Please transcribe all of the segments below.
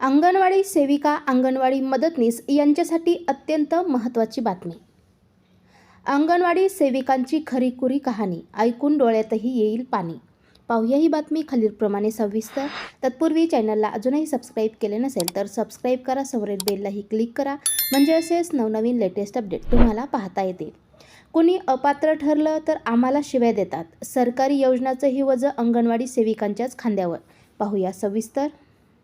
अंगणवाडी सेविका अंगणवाडी मदतनीस यांच्यासाठी अत्यंत महत्त्वाची बातमी. अंगणवाडी सेविकांची खरीखुरी कहाणी ऐकून डोळ्यातही येईल पाणी. पाहूया ही बातमी खालीलप्रमाणे सविस्तर. तत्पूर्वी चॅनलला अजूनही सबस्क्राईब केले नसेल तर सबस्क्राईब करा समोरील बेललाही क्लिक करा. म्हणजे असेच नवनवीन लेटेस्ट अपडेट तुम्हाला पाहता येतील कुणी अपात्र ठरलं तर आम्हाला शिव्या देतात. सरकारी योजनाचंही वजं अंगणवाडी सेविकांच्याच खांद्यावर. पाहूया सविस्तर.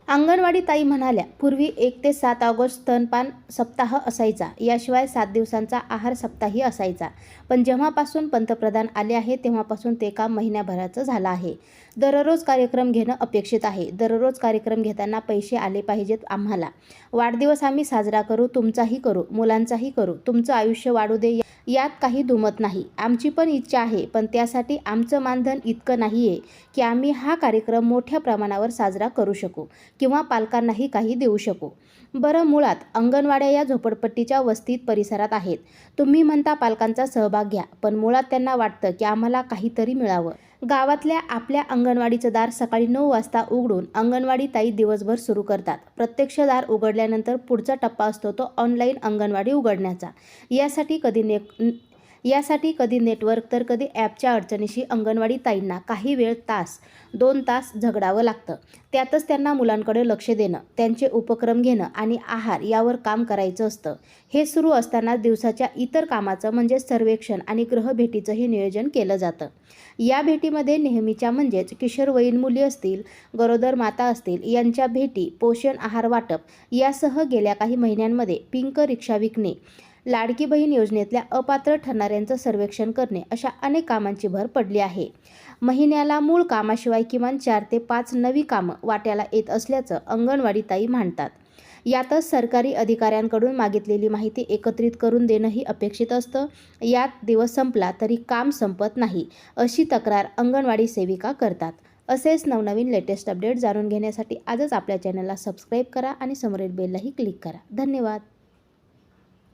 अंगणवाडी ताई म्हणाल्या पूर्वी एक ते सात ऑगस्ट स्तनपान सप्ताह असायचा. याशिवाय सात दिवसांचा आहार सप्ताही असायचा. पण जेव्हापासून पंतप्रधान आले आहे तेव्हापासून ते काम महिन्याभराचं झालं आहे. दररोज कार्यक्रम घेणं अपेक्षित आहे. दररोज कार्यक्रम घेताना पैसे आले पाहिजेत आम्हाला. वाढदिवस आम्ही साजरा करू तुमचाही करू मुलांचाही करू. तुमचं आयुष्य वाढू दे यात काही धुमत नाही. आमची पण इच्छा आहे पण त्यासाठी आमचं मानधन इतकं नाही आहे की आम्ही हा कार्यक्रम मोठ्या प्रमाणावर साजरा करू शकू किंवा पालकांनाही काही देऊ शकू. बरं मुळात अंगणवाड्या या झोपडपट्टीच्या वस्तीत परिसरात आहेत. तुम्ही म्हणता पालकांचा सहभाग घ्या पण मुळात त्यांना वाटतं की आम्हाला काहीतरी मिळावं. गावातल्या आपल्या अंगणवाडीचं दार सकाळी नऊ वाजता उघडून अंगणवाडी ताई दिवसभर सुरू करतात. प्रत्यक्ष दार उघडल्यानंतर पुढचा टप्पा असतो तो ऑनलाईन अंगणवाडी उघडण्याचा. यासाठी कधी ने यासाठी कधी नेटवर्क तर कधी ॲपच्या अडचणीशी अंगणवाडी ताईंना काही वेळ तास दोन तास झगडावं लागतं. त्यातच त्यांना मुलांकडे लक्ष देणं त्यांचे उपक्रम घेणं आणि आहार यावर काम करायचं असतं. हे सुरू असताना दिवसाच्या इतर कामाचं म्हणजे सर्वेक्षण आणि ग्रहभेटीचंही नियोजन केलं जातं. या भेटीमध्ये नेहमीच्या म्हणजेच किशोरवयीन मुली असतील गरोदर माता असतील यांच्या भेटी पोषण आहार वाटप यासह गेल्या काही महिन्यांमध्ये पिंक रिक्षा विकणे लाडकी बहीण योजनेतल्या अपात्र ठरणाऱ्यांचं सर्वेक्षण करणे अशा अनेक कामांची भर पडली आहे. महिन्याला मूळ कामाशिवाय किमान चार ते पाच नवी कामं वाट्याला येत असल्याचं अंगणवाडी ताई मांडतात यातच सरकारी अधिकाऱ्यांकडून मागितलेली माहिती एकत्रित करून देणंही अपेक्षित असतं. यात दिवस संपला तरी काम संपत नाही अशी तक्रार अंगणवाडी सेविका करतात. असेच नवनवीन लेटेस्ट अपडेट जाणून घेण्यासाठी आजच आपल्या चॅनलला सबस्क्राईब करा आणि समोरील बेललाही क्लिक करा. धन्यवाद.